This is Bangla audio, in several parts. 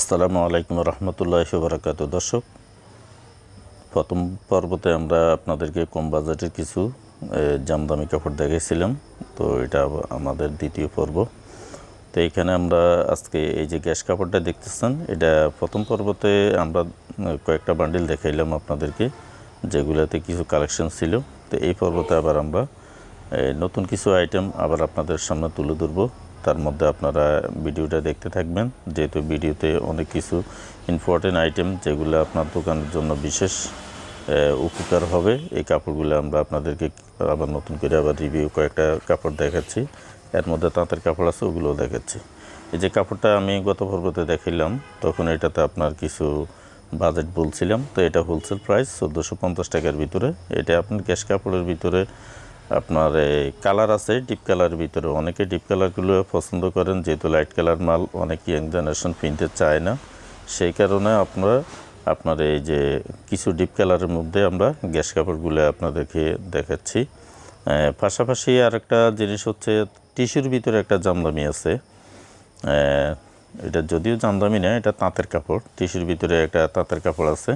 আসসালামু আলাইকুম রহমতুল্লাহ বারাকাত দর্শক, প্রথম পর্বতে আমরা আপনাদেরকে কম বাজেটের কিছু জামদামি কাপড় দেখাইছিলাম, তো এটা আমাদের দ্বিতীয় পর্ব। তো এইখানে আমরা আজকে এই যে গ্যাস কাপড়টা দেখতেছেন, এটা প্রথম পর্বতে আমরা কয়েকটা বান্ডিল দেখাইলাম আপনাদেরকে, যেগুলোতে কিছু কালেকশন ছিল। তো এই পর্বতে আবার আমরা নতুন কিছু আইটেম আবার আপনাদের সামনে তুলে ধরবো। তার মধ্যে আপনারা ভিডিওটা দেখতে থাকবেন। যেহেতু ভিডিওতে অনেক কিছু ইম্পর্টেন্ট আইটেম যেগুলো আপনার দোকানের জন্য বিশেষ উপকার হবে, এই কাপড়গুলো আমরা আপনাদেরকে আবার নতুন করে আবার রিভিউ কয়েকটা কাপড় দেখাচ্ছি। এর মধ্যে তাঁতের কাপড় আছে, ওগুলোও দেখাচ্ছি। এই যে কাপড়টা আমি গত পর্বতে দেখাইলাম, তখন এটাতে আপনার কিছু বাজেট বলছিলাম, তো এটা হোলসেল প্রাইস চোদ্দোশো পঞ্চাশ টাকার ভিতরে। এটা আপনার গ্যাস কাপড়ের ভিতরে আপনার এই কালার আছে ডিপ কালারের ভিতরে। অনেকে ডিপ কালারগুলো পছন্দ করেন, যেহেতু লাইট কালার মাল অনেক ইয়াং জেনারেশন কিনতে চায় না। সেই কারণে আপনারা, আপনার এই যে কিছু ডিপ কালারের মধ্যে আমরা গ্যাস কাপড়গুলো আপনাদেরকে দেখাচ্ছি। পাশাপাশি আর একটা জিনিস হচ্ছে টিস্যুর ভিতরে একটা জামদামি আছে। এটা যদিও জামদামি না, এটা তাঁতের কাপড়। টিস্যুর ভিতরে একটা তাঁতের কাপড় আছে।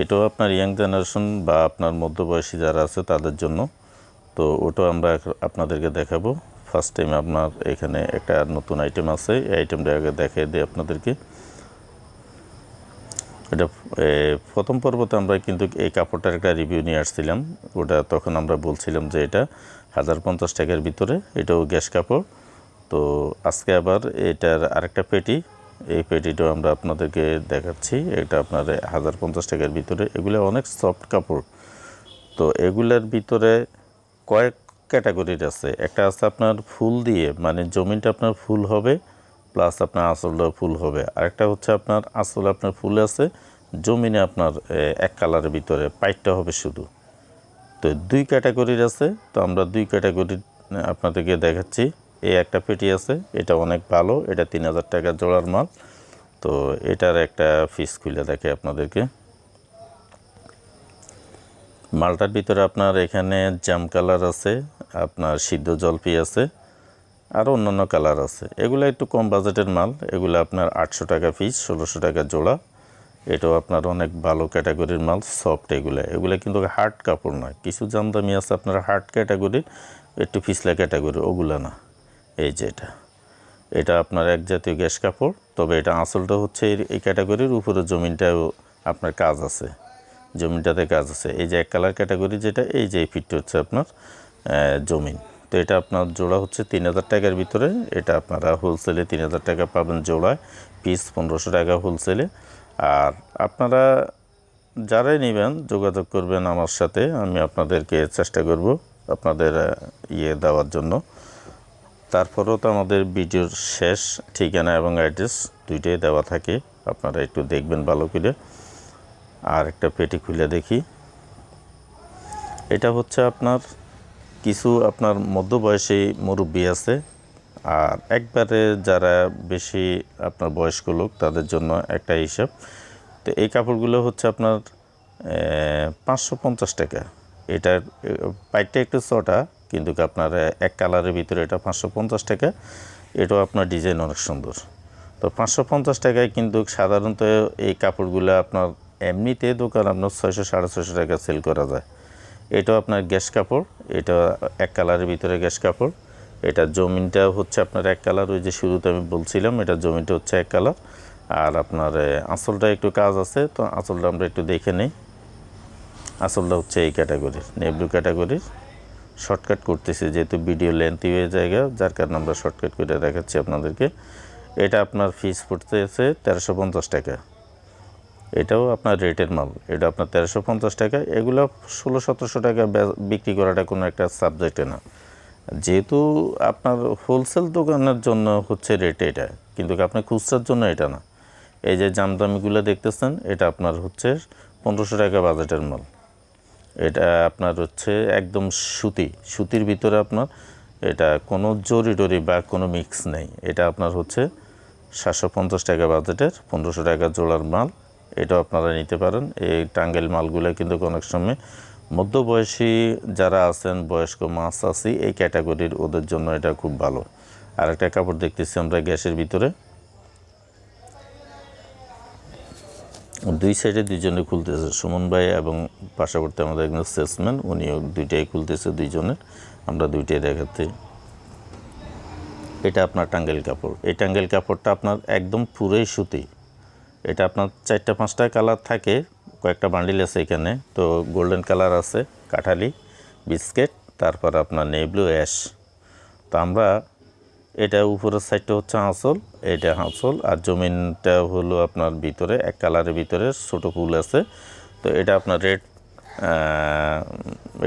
এটাও আপনার ইয়াং জেনারেশন বা আপনার মধ্যবয়সী যারা আছে, তাদের জন্য তো ওটা আমরা আপনাদেরকে দেখাবো। ফার্স্ট টাইম আপনার এখানে একটা নতুন আইটেম আছে। এই আইটেমটা আগে দেখিয়ে দিই আপনাদেরকে। এটা প্রথম পর্বতে আমরা কিন্তু এই কাপড়টার একটা রিভিউ নিয়ে আসছিলাম। ওটা তখন আমরা বলছিলাম যে এটা হাজার পঞ্চাশ টাকার ভিতরে, এটাও গ্যাস কাপড়। তো আজকে আবার এটার আরেকটা পেটি, এই পেটিটাও আমরা আপনাদেরকে দেখাচ্ছি। এটা আপনার হাজার পঞ্চাশ টাকার ভিতরে। এগুলো অনেক সফট কাপড়। তো এগুলোর ভিতরে কয়েক ক্যাটাগরির আছে। একটা আছে আপনার ফুল দিয়ে মানে জমিনটা আপনার ফুল হবে, প্লাস আপনার আঁচলটা ফুল হবে। আরেকটা হচ্ছে আপনার আঁচল আপনার ফুল আছে, জমিনে আপনার এক কালারের ভিতরে, পাইটটা হবে শুধু। তো দুই ক্যাটাগরির আছে, তো আমরা দুই ক্যাটাগরির আপনাদেরকে দেখাচ্ছি। এই একটা পেটি আছে, এটা অনেক ভালো, এটা তিন হাজার টাকা জোড়ার মাল। তো এটার একটা ফিস খুলে দেখে আপনাদেরকে। মালটার ভিতরে আপনার এখানে জাম কালার আছে, আপনার সিদ্ধ জলপি আছে, আর অন্যান্য কালার আছে। এগুলো একটু কম বাজেটের মাল, এগুলো আপনার আটশো টাকা পিস ষোলোশো টাকা জোড়া। এটাও আপনার অনেক ভালো ক্যাটাগরির মাল সফট এগুলো। এগুলো কিন্তু হার্ড কাপড় নয়। কিছু জামদামি আছে আপনার হার্ড ক্যাটাগরির একটু পিছলা ক্যাটাগরি ওগুলো না। এই যে এটা। এটা আপনার এক জাতীয় গ্যাস কাপড়, তবে এটা আঁচলটা হচ্ছে এই ক্যাটাগরির উপরে জমিনটাও আপনার কাজ আছে। জমিনটাতে কাজ আছে। এই যে এক কালার ক্যাটাগরি যেটা, এই যে ফিটটা হচ্ছে আপনার জমিন। তো এটা আপনার জোড়া হচ্ছে তিন হাজার টাকার ভিতরে। এটা আপনারা হোলসেলে তিন হাজার টাকা পাবেন জোড়ায়। পিস পনেরোশো টাকা হোলসেলে আর আপনারা যারাই নেবেন, যোগাযোগ করবেন আমার সাথে। আমি আপনাদেরকে চেষ্টা করব আপনাদের ইয়ে দেওয়ার জন্য। তারপরেও তো আমাদের ভিডিওর শেষ ঠিকানা এবং অ্যাড্রেস দুইটাই দেওয়া থাকে। আপনারা একটু দেখবেন ভালো করে। আর একটা পেটি খুলে দেখি। এটা হচ্ছে আপনার কিছু আপনার মধ্যবয়সী মুরব্বী আছে, আর একবারে যারা বেশি আপনার বয়স্ক লোক তাদের জন্য একটা হিসাব। তো এই কাপড়গুলো হচ্ছে আপনার পাঁচশো পঞ্চাশ টাকা। এটার পাইটটা একটু ছটা, কিন্তু আপনার এক কালারের ভিতরে এটা পাঁচশো পঞ্চাশ টাকা। এটাও আপনার ডিজাইন অনেক সুন্দর। তো পাঁচশো পঞ্চাশ টাকায় কিন্তু সাধারণত এই কাপড়গুলো আপনার এমনিতে দোকান আপনার ছয়শো, সাড়ে ছয়শো টাকা সেল করা যায়। এটাও আপনার গ্যাস কাপড়, এটা এক কালারের ভিতরে গ্যাস কাপড়। এটা জমিনটা হচ্ছে আপনার এক কালার, ওই যে শুরুতে আমি বলছিলাম, এটা জমিনটা হচ্ছে এক কালার। আর আপনার আঁচলটা একটু কাজ আছে, তো আঁচলটা আমরা একটু দেখে নিই। আঁচলটা হচ্ছে এই ক্যাটাগরির নেবলু ক্যাটাগরির শর্টকাট করতেছি, যেহেতু ভিডিও লেন্থি হয়ে জায়গা যার কারণে আমরা শর্টকাট করে দেখাচ্ছি আপনাদেরকে। এটা আপনার ফিস পড়তেছে তেরোশো পঞ্চাশ টাকা। এটাও আপনার রেটের মাল। এটা আপনার তেরোশো পঞ্চাশ টাকা। এগুলো ষোলো সতেরোশো টাকা বিক্রি করাটা কোনো একটা সাবজেক্টে না। যেহেতু আপনার হোলসেল দোকানের জন্য হচ্ছে রেট এটা, কিন্তু আপনার খুচরার জন্য এটা না। এই যে জামদামিগুলো দেখতেছেন, এটা আপনার হচ্ছে পনেরোশো টাকা বাজেটের মাল। এটা আপনার হচ্ছে একদম সুতি। সুতির ভিতরে আপনার এটা কোনো জরি টরি বা কোনো মিক্স নেই। এটা আপনার হচ্ছে সাতশো পঞ্চাশ টাকা বাজেটের, পনেরোশো টাকা জোড়ার মাল। এটাও আপনারা নিতে পারেন। এই টাঙ্গেল মালগুলো কিন্তু অনেক সময় মধ্যবয়সী যারা আছেন, বয়স্ক মাছ আছি, এই ক্যাটাগরির ওদের জন্য এটা খুব ভালো। আর একটা কাপড় দেখতেছি আমরা গ্যাসের ভিতরে। দুই সাইডে দুইজনে খুলতেছে, সুমন ভাই এবং পাশাপাশি আমাদের একজন সেলসম্যান উনিও দুইটাই খুলতেছে দুইজনের। আমরা দুইটাই দেখাচ্ছি। এটা আপনার টাঙ্গেল কাপড়। এই টাঙ্গেল কাপড়টা আপনার একদম পুরোই সুতি। এটা আপনার চারটা, পাঁচটা কালার থাকে। কয়েকটা বান্ডিল আছে এখানে। তো গোল্ডেন কালার আছে, কাঠালি, বিস্কেট, তারপর আপনার নেই ব্লু অ্যাশ। তো আমরা এটা উপরের সাইডটা হচ্ছে আঁচল, এটা আঁচল, আর জমিনটা হলো আপনার ভিতরে, এক কালারের ভিতরে ছোটো ফুল আছে। তো এটা আপনার রেট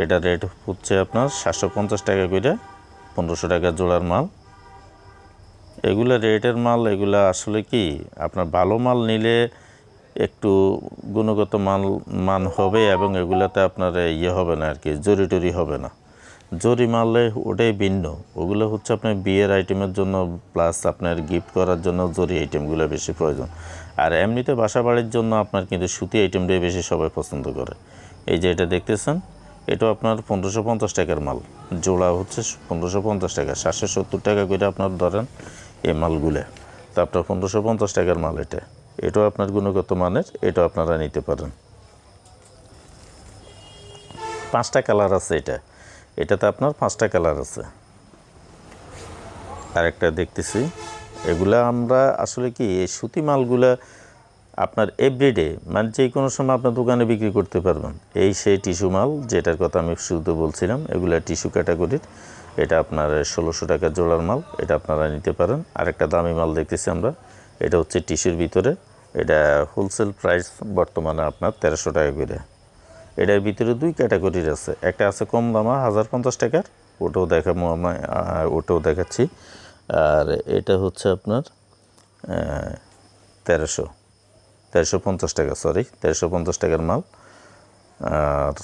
এটা রেট হচ্ছে আপনার সাতশো পঞ্চাশ টাকা করে, পনেরোশো টাকা জোড়ার মাল। এগুলা রেটের মাল, এগুলা আসলে কি আপনার ভালো মাল নিলে একটু গুণগত মাল, মান হবে এবং এগুলাতে আপনার ইয়ে হবে না আর কি জরি টরি হবে না। জরি মারলে ওটাই ভিন্ন, ওগুলো হচ্ছে আপনার বিয়ের আইটেমের জন্য প্লাস আপনার গিফট করার জন্য জরি আইটেমগুলো বেশি প্রয়োজন। আর এমনিতে বাসা বাড়ির জন্য আপনার কিন্তু সুতি আইটেমটাই বেশি সবাই পছন্দ করে। এই যে এটা দেখতেছেন এটা আপনার পনেরোশো পঞ্চাশ টাকার মাল, জোড়া হচ্ছে পনেরোশো পঞ্চাশ টাকা, সাতশো সত্তর টাকা করে আপনার ধরেন এই মালগুলো। তো আপনার পনেরোশো পঞ্চাশ টাকার মাল এটা। এটাও আপনার গুণগত মানের, এটাও আপনারা নিতে পারেন। পাঁচটা কালার আছে এটা। এটাতে আপনার পাঁচটা কালার আছে। আরেকটা দেখতেছি। এগুলা আমরা আসলে কি, এই সুতি মালগুলা আপনার এভরিডে মানে যে কোনো সময় আপনার দোকানে বিক্রি করতে পারবেন। এই সেই টিস্যু মাল, যেটার কথা আমি শুরুতে বলছিলাম, এগুলা টিস্যু ক্যাটাগরির। এটা আপনার ষোলোশো টাকা জোড়ার মাল, এটা আপনারা নিতে পারেন। আরেকটা দামি মাল দেখতেছি আমরা, এটা হচ্ছে টিস্যুর ভিতরে। এটা হোলসেল প্রাইস বর্তমানে আপনার তেরোশো টাকা করে। এটার ভিতরে দুই ক্যাটাগরির আছে। একটা আছে কম দামা, হাজার পঞ্চাশ টাকার, ওটাও দেখাবো আমরা ওটাও দেখাচ্ছি। আর এটা হচ্ছে আপনার তেরোশো তেরোশো পঞ্চাশ টাকা সরি তেরোশো পঞ্চাশ টাকার মাল। আর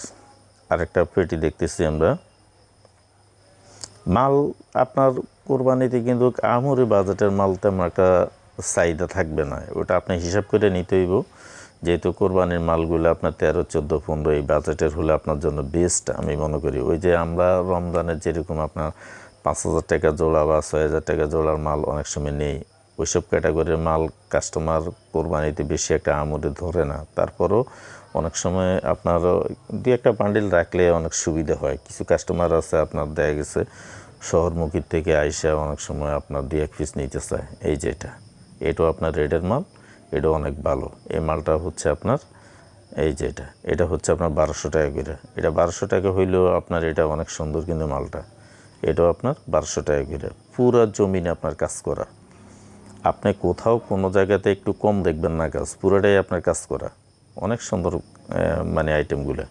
আরেকটা পেটি দেখতেছি আমরা। মাল আপনার কোরবানিতে কিন্তু আমরি বাজেটের মাল তেমন একটা চাহিদা থাকবে না। ওটা আপনি হিসাব করে নিতে হইব। যেহেতু কোরবানির মালগুলো আপনার তেরো, চোদ্দ, পনেরো, এই বাজেটের হলে আপনার জন্য বেস্ট আমি মনে করি। ওই যে আমরা রমজানের যেরকম আপনার পাঁচ হাজার টাকা জোড়া বা ছয় হাজার টাকা জোড়ার মাল অনেক সময় নেই। ওইসব ক্যাটাগরির মাল কাস্টমার কোরবানিতে বেশি একটা আমরে ধরে না। তারপরও অনেক সময় আপনার দুই একটা বান্ডিল রাখলে অনেক সুবিধা হয়। কিছু কাস্টমার আছে আপনার দেখা গেছে, শহরমুখীর থেকে আইসা অনেক সময় আপনার দুই এক পিস নিতে চায়। এই যে এটা, এটাও আপনার রেডের মাল, এটাও অনেক ভালো। এই মালটা হচ্ছে আপনার, এই যে এটা এটা হচ্ছে আপনার বারোশো টাকা করে। এটা বারোশো টাকা হইলেও আপনার এটা অনেক সুন্দর কিন্তু মালটা। এটাও আপনার বারোশো টাকা করে। পুরো জমিনে আপনার কাজ করা। আপনি কোথাও কোনো জায়গাতে একটু কম দেখবেন না কাজ পুরোটাই আপনার কাজ করা। অনেক সুন্দর মানে আইটেমগুলো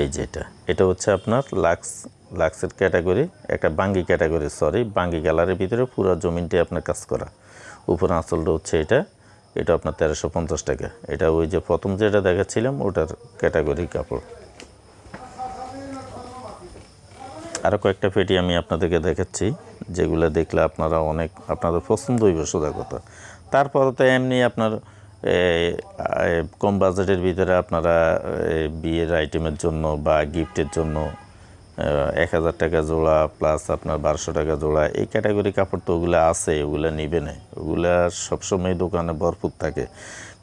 এই যে এটা। এটা হচ্ছে আপনার লাক্স লাক্সের ক্যাটাগরি একটা বাঙ্গি ক্যাটাগরি সরি বাঙ্গি কালারের ভিতরে পুরো জমিনটি আপনার কাজ করা। উপর আঁচলটা হচ্ছে এটা এটা আপনার তেরোশো পঞ্চাশ টাকা। এটা ওই যে প্রথম যেটা দেখাচ্ছিলাম, ওটার ক্যাটাগরি কাপড়। আরও কয়েকটা পেটি আমি আপনাদেরকে দেখাচ্ছি, যেগুলো দেখলে আপনারা অনেক, আপনাদের পছন্দ হইবে, সোজা কথা। তারপরে তো এমনি আপনার কম বাজেটের ভিতরে আপনারা বিয়ের আইটেমের জন্য বা গিফটের জন্য এক হাজার টাকা জোড়া প্লাস আপনার বারোশো টাকা জোড়া, এই ক্যাটাগরি কাপড় তো ওগুলো আছে, ওগুলো নিবে না। ওগুলা সবসময় দোকানে ভরপুর থাকে।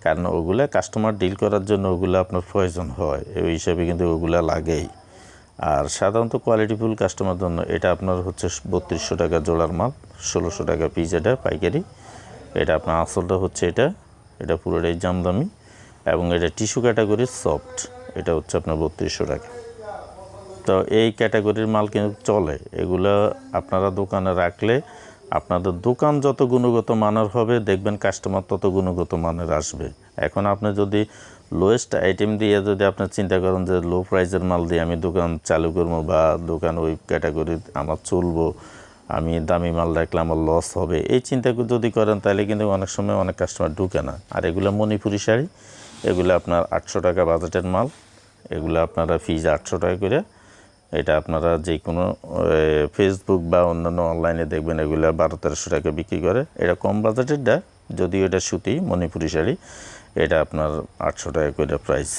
কারণ ওগুলা কাস্টমার ডিল করার জন্য ওগুলো আপনার প্রয়োজন হয় ওই হিসাবে কিন্তু ওগুলা লাগেই। আর সাধারণত কোয়ালিটিফুল কাস্টমার জন্য এটা আপনার হচ্ছে বত্রিশশো টাকা জোড়ার মাল, ষোলোশো টাকা পিস এটা পাইকারি। এটা আপনার আসলটা হচ্ছে এটা এটা পুরোটাই জামদামি এবং এটা টিস্যু ক্যাটাগরির সফট এটা হচ্ছে আপনার বত্রিশশো টাকা। তো এই ক্যাটাগরির মাল কিন্তু চলে, এগুলো আপনারা দোকানে রাখলে আপনাদের দোকান যত গুণগত মানের হবে, দেখবেন কাস্টমার তত গুণগত মানের আসবে। এখন আপনি যদি লোয়েস্ট আইটেম দিয়ে যদি আপনি চিন্তা করেন যে লো প্রাইসের মাল দিয়ে আমি দোকান চালু করব বা দোকান ওই ক্যাটাগরি আমার চলবো আমি দামি মাল রাখলে আমার লস হবে। এই চিন্তা যদি করেন, তাহলে কিন্তু অনেক সময় অনেক কাস্টমার ঢুকে না। আর এগুলো মণিপুরি শাড়ি, এগুলো আপনার আটশো টাকা বাজেটের মাল। এগুলো আপনারা ফিজ আটশো টাকা করে। এটা আপনারা যে কোনো ফেসবুক বা অন্যান্য অনলাইনে দেখবেন, এগুলো বারো তেরোশো টাকা বিক্রি করে। এটা কম বাজেটেরটা যদিও এটা সুতি মণিপুরি শাড়ি। এটা আপনার আটশো টাকা করে প্রাইস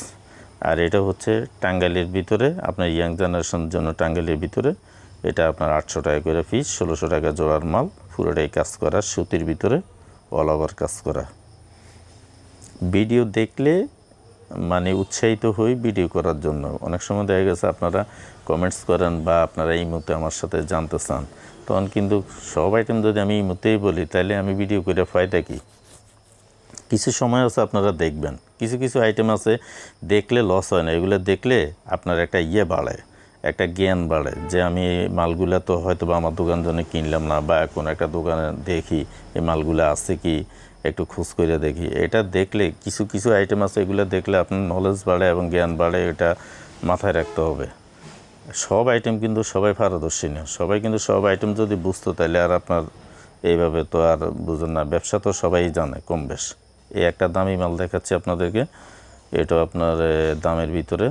আর এটা হচ্ছে টাঙ্গাইলের ভিতরে, আপনার ইয়াং জেনারেশনের জন্য টাঙ্গাইলের ভিতরে। এটা আপনার আটশো টাকা করে পিস ষোলোশো টাকা জোড়ার মাল। পুরোটাই কাজ করা, সুতির ভিতরে অল ওভার কাজ করা। ভিডিও দেখলে মানে উৎসাহিত হই ভিডিও করার জন্য। অনেক সময় দেখা গেছে আপনারা কমেন্টস করেন বা আপনারা এই মুহূর্তে আমার সাথে জানতে চান। তখন কিন্তু সব আইটেম যদি আমি এই মুহূর্তেই বলি, তাহলে আমি ভিডিও করে ফায়দা কি কিছু সময় আছে আপনারা দেখবেন। কিছু কিছু আইটেম আছে, দেখলে লস হয় না। এগুলো দেখলে আপনার একটা ইয়ে বাড়ে। একটা জ্ঞান বাড়ে যে আমি এই মালগুলা তো হয়তো বা আমার দোকান জন্য কিনলাম না বা কোনো একটা দোকানে দেখি এই মালগুলো আছে কি, একটু খোঁজ করে দেখি। এটা দেখলে কিছু কিছু আইটেম আছে, এগুলো দেখলে আপনার নলেজ বাড়ে এবং জ্ঞান বাড়ে, এটা মাথায় রাখতে হবে। সব আইটেম কিন্তু সবাই পারদর্শী সবাই কিন্তু সব আইটেম যদি বুঝতো তাহলে আর আপনার এইভাবে তো আর বুঝেন না। ব্যবসা তো সবাই জানে কম বেশ। এই একটা দামি মাল দেখাচ্ছি আপনাদেরকে। এটা আপনার দামের ভিতরে।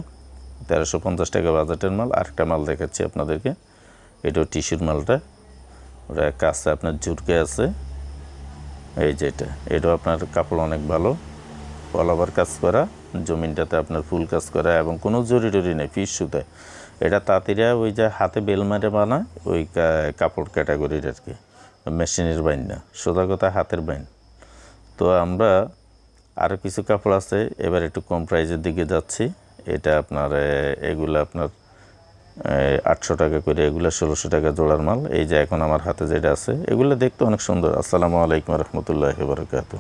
তেরোশো পঞ্চাশ টাকা বাজেটের মাল। আরেকটা মাল দেখাচ্ছি আপনাদেরকে। এটাও টিস্যুর মালটা। ওটা কাছে আপনার জুরকে আছে। এই যে এটা। এটাও আপনার কাপড় অনেক ভালো। অল কাজ করা, জমিনটাতে আপনার ফুল কাজ করা এবং কোনো জরি টরি নেই পিস সুতে। এটা তাঁতিরা ওই যে হাতে বেল মারে বানায় ওই কাপড় ক্যাটাগরির আর কি। মেশিনের বাইন না সোজা কথা হাতের বাইন তো আমরা আরও কিছু কাপড় আছে, এবার একটু কম প্রাইজের দিকে যাচ্ছি। এটা আপনার এগুলো আপনার আটশো টাকা করে, এগুলো ষোলোশো টাকা জোড়ার মাল। এই যে এখন আমার হাতে যেটা আছে, এগুলো দেখতে অনেক সুন্দর। আসসালামু আলাইকুম রহমতুল্লাহ বরকাত